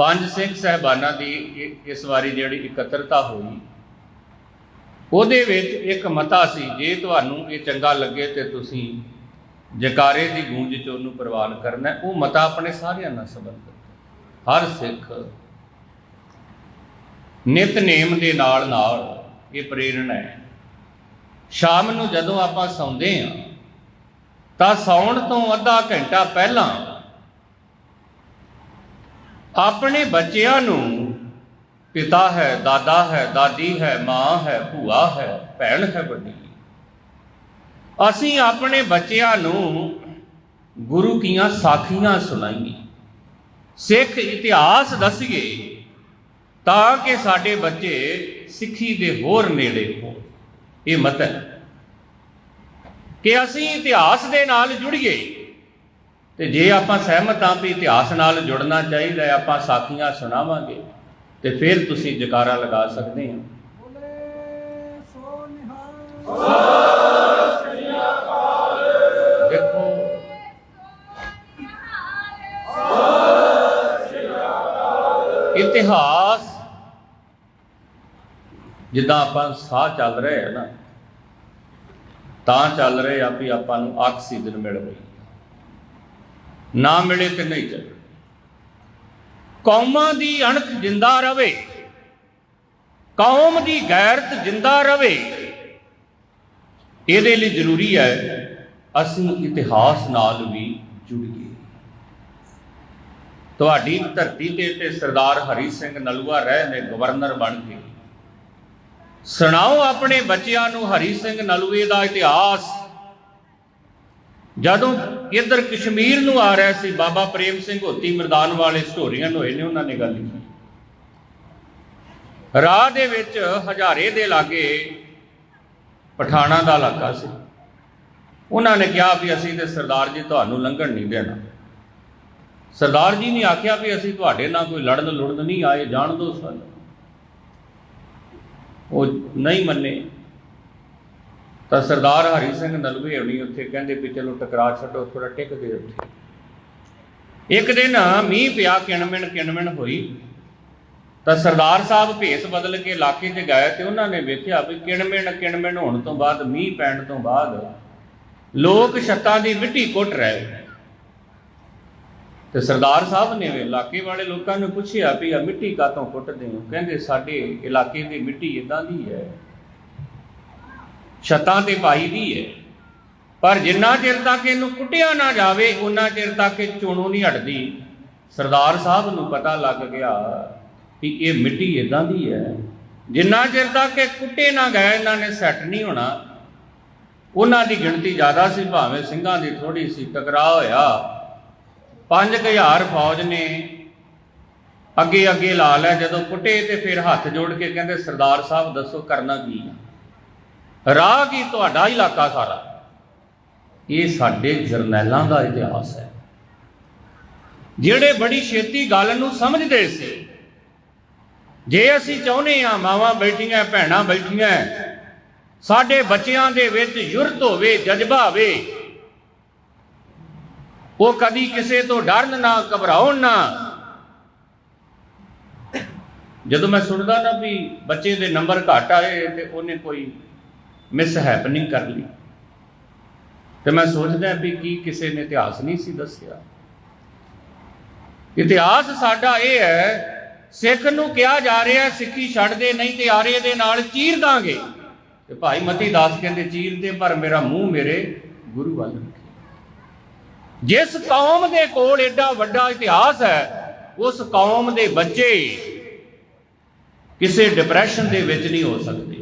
ਪੰਜ ਸਿੰਘ ਸਹਿਬਾਨਾਂ ਦੀ ਇ- ਇਸ ਵਾਰੀ ਜਿਹੜੀ ਇਕੱਤਰਤਾ ਹੋਈ, ਉਹਦੇ ਵਿੱਚ ਇੱਕ ਮਤਾ ਸੀ, ਜੇ ਤੁਹਾਨੂੰ ਇਹ ਚੰਗਾ ਲੱਗੇ ਤੇ ਤੁਸੀਂ ਜਕਾਰੇ ਦੀ ਗੂੰਜ ਚ ਉਹਨੂੰ ਪ੍ਰਵਾਨ ਕਰਨਾ, ਉਹ ਮਤਾ ਆਪਣੇ ਸਾਰਿਆਂ ਨਾਲ ਸੰਬੰਧਿਤ ਹਰ ਸਿੱਖ ਨਿਤਨੇਮ ਦੇ ਨਾਲ ਨਾਲ ਇਹ ਪ੍ਰੇਰਣਾ ਹੈ। ਸ਼ਾਮ ਨੂੰ ਜਦੋਂ ਆਪਾਂ ਸੌਂਦੇ ਹਾਂ, ਤਾਂ ਸੌਣ ਤੋਂ ਅੱਧਾ ਘੰਟਾ ਪਹਿਲਾਂ ਆਪਣੇ ਬੱਚਿਆਂ ਨੂੰ ਪਿਤਾ ਹੈ, ਦਾਦਾ ਹੈ, ਦਾਦੀ ਹੈ, ਮਾਂ ਹੈ, ਭੂਆ ਹੈ, ਭੈਣ ਹੈ, ਵੱਡੀ। ਅਸੀਂ ਆਪਣੇ ਬੱਚਿਆਂ ਨੂੰ ਗੁਰੂ ਕੀਆਂ ਸਾਖੀਆਂ ਸੁਣਾਈਏ, ਸਿੱਖ ਇਤਿਹਾਸ ਦੱਸੀਏ, ਤਾਂ ਕਿ ਸਾਡੇ ਬੱਚੇ ਸਿੱਖੀ ਦੇ ਹੋਰ ਨੇੜੇ ਹੋਣ। ਇਹ ਮਤ ਹੈ। ਕਿ ਅਸੀਂ ਇਤਿਹਾਸ ਦੇ ਨਾਲ ਜੁੜੀਏ ਤੇ ਜੇ ਆਪਾਂ ਸਹਿਮਤ ਹਾਂ ਵੀ ਇਤਿਹਾਸ ਨਾਲ ਜੁੜਨਾ ਚਾਹੀਦਾ ਹੈ, ਆਪਾਂ ਸਾਖੀਆਂ ਸੁਣਾਵਾਂਗੇ ਤੇ ਫਿਰ ਤੁਸੀਂ ਜਕਾਰਾ ਲਗਾ ਸਕਦੇ ਹੋ। ਦੇਖੋ, ਇਤਿਹਾਸ ਜਿੱਦਾਂ ਆਪਾਂ ਸਾਹ ਚੱਲ ਰਹੇ ਆ ਨਾ, ਤਾਂ ਚੱਲ ਰਹੇ ਆ ਵੀ ਆਪਾਂ ਨੂੰ ਆਕਸੀਜਨ ਮਿਲ ਰਹੀ ਨਾ ਮਿਲੇ ਤੇ ਨਹੀਂ ਚੱਲ। ਕੌਮਾਂ ਦੀ ਅਣਖ ਜਿੰਦਾ ਰਵੇ, ਕੌਮ ਦੀ ਗੈਰਤ ਜਿੰਦਾ ਰਵੇ, ਇਹਦੇ ਲਈ ਜ਼ਰੂਰੀ ਹੈ ਅਸੀਂ ਇਤਿਹਾਸ ਨਾਲ ਵੀ ਜੁੜੀਏ ਤੁਹਾਡੀ ਧਰਤੀ ਤੇ ਤੇ ਸਰਦਾਰ ਹਰੀ ਸਿੰਘ ਨਲੂਆ ਰਹਿ ਨੇ ਗਵਰਨਰ ਬਣ ਕੇ। ਸੁਣਾਓ ਆਪਣੇ ਬੱਚਿਆਂ ਨੂੰ ਹਰੀ ਸਿੰਘ ਨਲੂਏ ਦਾ ਇਤਿਹਾਸ। ਜਦੋਂ ਇੱਧਰ ਕਸ਼ਮੀਰ ਨੂੰ ਆ ਰਿਹਾ ਸੀ, ਬਾਬਾ ਪ੍ਰੇਮ ਸਿੰਘ ਹੋਤੀ ਮੈਦਾਨ ਵਾਲੇ ਹਿਸਟੋਰੀਅਨ ਹੋਏ ਨੇ ਉਹਨਾਂ ਨੇ ਗੱਲ ਲਿਖੀ। ਰਾਹ ਦੇ ਵਿੱਚ ਹਜ਼ਾਰੇ ਦੇ ਲਾਗੇ ਪਠਾਣਾ ਦਾ ਇਲਾਕਾ ਸੀ। ਉਹਨਾਂ ਨੇ ਕਿਹਾ ਵੀ ਅਸੀਂ ਤੇ ਸਰਦਾਰ ਜੀ ਤੁਹਾਨੂੰ ਲੰਘਣ ਨਹੀਂ ਦੇਣਾ। ਸਰਦਾਰ ਜੀ ਨੇ ਆਖਿਆ ਵੀ ਅਸੀਂ ਤੁਹਾਡੇ ਨਾਲ ਕੋਈ ਲੜਨ ਲੁੜਨ ਨਹੀਂ ਆਏ, ਜਾਣ ਦੋ ਸਾਨੂੰ। ਉਹ ਨਹੀਂ ਮੰਨੇ। ਤਾਂ ਸਰਦਾਰ ਹਰੀ ਸਿੰਘ ਨਲਵੇ ਹੋਣੀ ਉੱਥੇ ਕਹਿੰਦੇ ਵੀ ਚਲੋ ਟਕਰਾ ਛੱਡੋ ਥੋੜਾ ਟਿਕਦੇ ਉੱਥੇ। ਇੱਕ ਦਿਨ ਮੀਂਹ ਪਿਆ, ਕਿਣਮਿਣ ਕਿਣਮਿਣ ਹੋਈ। ਤਾਂ ਸਰਦਾਰ ਸਾਹਿਬ ਭੇਸ ਬਦਲ ਕੇ ਇਲਾਕੇ 'ਚ ਗਏ ਤੇ ਉਹਨਾਂ ਨੇ ਵੇਖਿਆ ਵੀ ਕਿਣਮਿਣ ਕਿਣਮਿਣ ਹੋਣ ਤੋਂ ਬਾਅਦ ਮੀਂਹ ਪੈਣ ਤੋਂ ਬਾਅਦ ਲੋਕ ਛੱਤਾਂ ਦੀ ਮਿੱਟੀ ਕੁੱਟ ਰਹੇ ਤੇ ਸਰਦਾਰ ਸਾਹਿਬ ਨੇ ਵੀ ਇਲਾਕੇ ਵਾਲੇ ਲੋਕਾਂ ਨੂੰ ਪੁੱਛਿਆ ਵੀ ਆ ਮਿੱਟੀ ਕਾਤੋਂ ਕੁੱਟਦੇ ਹੋ? ਕਹਿੰਦੇ ਸਾਡੇ ਇਲਾਕੇ ਦੀ ਮਿੱਟੀ ਇਦਾਂ ਦੀ ਹੈ। ਛੱਤਾਂ ਤੇ ਪਾਈ ਦੀ ਹੈ ਪਰ ਜਿੰਨਾ ਚਿਰ ਤੱਕ ਇਹਨੂੰ ਕੁੱਟਿਆ ਨਾ ਜਾਵੇ ਉਹਨਾਂ ਚਿਰ ਤੱਕ ਇਹ ਚੋਣੋਂ ਨਹੀਂ ਹਟਦੀ। ਸਰਦਾਰ ਸਾਹਿਬ ਨੂੰ ਪਤਾ ਲੱਗ ਗਿਆ ਵੀ ਇਹ ਮਿੱਟੀ ਇਦਾਂ ਦੀ ਹੈ ਜਿੰਨਾ ਚਿਰ ਤੱਕ ਇਹ ਕੁੱਟੇ ਨਾ ਗਏ, ਇਹਨਾਂ ਨੇ ਸੈੱਟ ਨਹੀਂ ਹੋਣਾ। ਉਹਨਾਂ ਦੀ ਗਿਣਤੀ ਜ਼ਿਆਦਾ ਸੀ, ਭਾਵੇਂ ਸਿੰਘਾਂ ਦੀ ਥੋੜੀ ਸੀ, ਟਕਰਾਅ ਹੋਇਆ। 5000 ਫੌਜ ਨੇ ਅੱਗੇ ਅੱਗੇ ਲਾ ਲਿਆ। ਜਦੋਂ ਕੁੱਟੇ ਤੇ ਫਿਰ ਹੱਥ ਜੋੜ ਕੇ ਕਹਿੰਦੇ, ਸਰਦਾਰ ਸਾਹਿਬ, ਦੱਸੋ ਕਰਨਾ ਕੀ ਆ? ਰਾਹ ਕੀ ਤੁਹਾਡਾ ਇਲਾਕਾ ਸਾਰਾ। ਇਹ ਸਾਡੇ ਜਰਨੈਲਾਂ ਦਾ ਇਤਿਹਾਸ ਹੈ। ਜਿਹੜੇ ਬੜੀ ਛੇਤੀ ਗੱਲ ਨੂੰ ਸਮਝਦੇ ਸੀ, ਜੇ ਅਸੀਂ ਚਾਹੁੰਦੇ ਆ ਮਾਵਾਂ ਬੈਠੀਆਂ, ਭੈਣਾਂ ਬੈਠੀਆਂ, ਸਾਡੇ ਬੱਚਿਆਂ ਦੇ ਵਿੱਚ ਯੁਰਤ ਹੋਵੇ, ਜਜ਼ਬਾ ਹੋਵੇ, ਉਹ ਕਦੀ ਕਿਸੇ ਤੋਂ ਡਰਨ ਨਾ, ਘਬਰਾਉਣ ਨਾ। ਜਦੋਂ ਮੈਂ ਸੁਣਦਾ ਨਾ ਵੀ ਬੱਚੇ ਦੇ ਨੰਬਰ ਘੱਟ ਆਏ ਤੇ ਉਹਨੇ ਕੋਈ ਮਿਸ ਹੈਪਨਿੰਗ ਕਰ ਲਈ। ਤੇ ਮੈਂ ਸੋਚਦਾ ਵੀ ਕੀ ਕਿਸੇ ਨੇ ਇਤਿਹਾਸ ਨਹੀਂ ਸੀ ਦੱਸਿਆ। ਇਤਿਹਾਸ ਸਾਡਾ ਇਹ ਹੈ, ਸਿੱਖ ਨੂੰ ਕਿਹਾ ਜਾ ਰਿਹਾ, ਸਿੱਖੀ ਛੱਡ ਦੇ ਨਹੀਂ ਤੇ ਆਰੇ ਦੇ ਨਾਲ ਚੀਰ ਦਾਂਗੇ। ਤੇ ਭਾਈ ਮਤੀ ਦਾਸ ਕਹਿੰਦੇ, ਚੀਰ ਦੇ ਪਰ ਮੇਰਾ ਮੂੰਹ ਮੇਰੇ ਗੁਰੂ ਵੱਲ ਜਿਸ ਕੌਮ ਦੇ ਕੋਲ ਐਡਾ ਵੱਡਾ ਇਤਿਹਾਸ ਹੈ, ਉਸ ਕੌਮ ਦੇ ਬੱਚੇ ਕਿਸੇ ਡਿਪਰੈਸ਼ਨ ਦੇ ਵਿੱਚ ਨਹੀਂ ਹੋ ਸਕਦੇ।